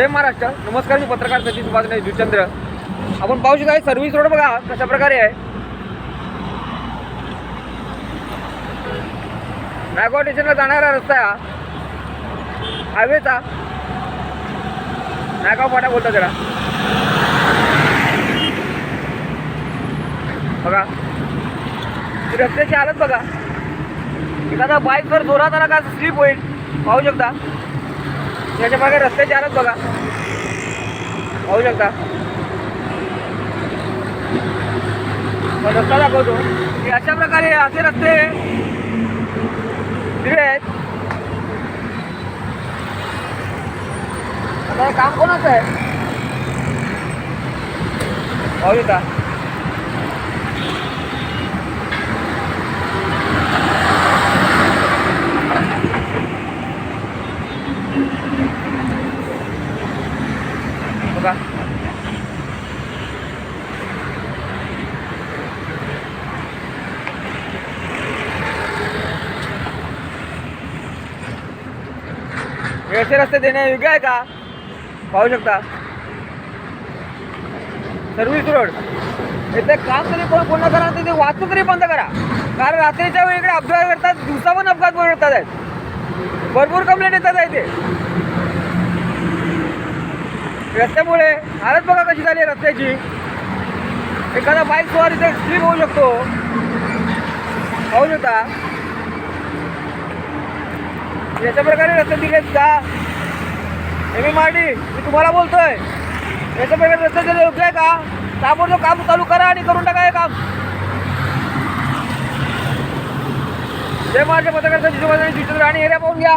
जय महाराष्ट्र. नमस्कार मी पत्रकार सतीश सुभाष जुचंद्र आपण पाहू शकता सर्व्हिस रोड बघा कशा प्रकारे आहे नायगाव स्टेशनला जाणारा रस्ता आहे हा. हायवेचा. नायगाव फाटा बोलता जरा बघा. रस्त्याशी रस्त्याची हालत बघा. एखादा बाईक जर जोरात आला का स्लिप होईल. पाहू शकता. याच्या मागे रस्त्याची हालत बघा. पाहू शकता. मग रस्ता दाखवतो. की अशा प्रकारे असे रस्ते दिले आहेत. आता हे काम कोणाचं आहे? पाहू शकता. बघा. हे रस्ते देणे योग्य आहे का? पाहू शकता. Service road. इथे काम तरी कोण पूर्ण करा तिथे वाहतूक तरी बंद करा. कारण रात्रीच्या वेळी इकडे अपघात करतात दिवसा पण अपघात घडतात. आहेत भरपूर कंप्लेंट येतात इथे. रस्त्यामुळे हालत बघा कशी झाली आहे रस्त्याची. एखादा बाईक सवार इथे स्लिप होऊ शकतो. पाहू शकता याच्या प्रकारे रस्ते दिले का? एम एम आर डी मी तुम्हाला बोलतोय. याच्या प्रकारे रस्ते दिले योग्य आहे का? ताबडतोब काम चालू करा आणि करून टाका हे काम. जय महाराष्ट्र पत्रकार संजीव चित्र आणि एरिया पाहून घ्या.